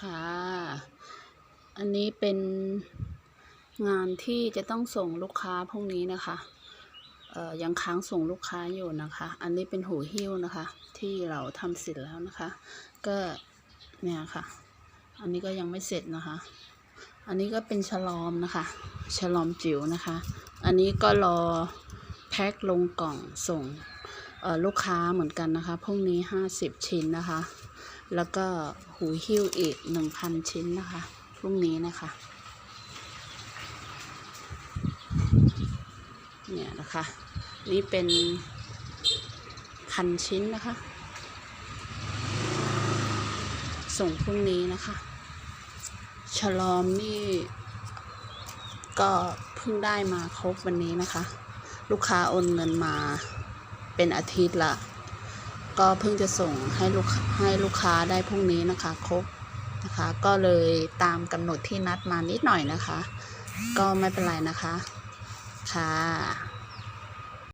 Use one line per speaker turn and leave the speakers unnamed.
ค่ะ อันนี้เป็นงานที่จะต้องส่งลูกค้าพรุ่งนี้นะคะ เอ่อ ยังค้างส่งลูกค้าอยู่นะคะ อันนี้เป็นหูหิ้วนะคะ ที่เราทำเสร็จแล้วนะคะ ก็เนี่ยค่ะ อันนี้ก็ยังไม่เสร็จนะคะ อันนี้ก็เป็นฉลอมนะคะ ฉลอมจิ๋วนะคะ อันนี้ก็รอแพ็คลงกล่องส่งลูกค้าเหมือนกันนะคะพรุ่งนี้ห้าสิบชิ้นนะคะ แล้วก็หูหิ้วอีกหนึ่งพันชิ้นนะคะ พรุ่งนี้นะคะ เนี่ยนะคะ นี่เป็นพันชิ้นนะคะ ส่งพรุ่งนี้นะคะ ฉลอมนี่ก็เพิ่งได้มาครบวันนี้นะคะ ลูกค้าโอนเงินมาเป็นอาทิตย์ละ ก็เพิ่งจะส่งให้ลูกให้ลูกค้าได้พรุ่งนี้นะคะครบนะคะ ก็เลยตามกำหนดที่นัดมานิดหน่อยนะคะ ก็ไม่เป็นไรนะคะ ค่ะ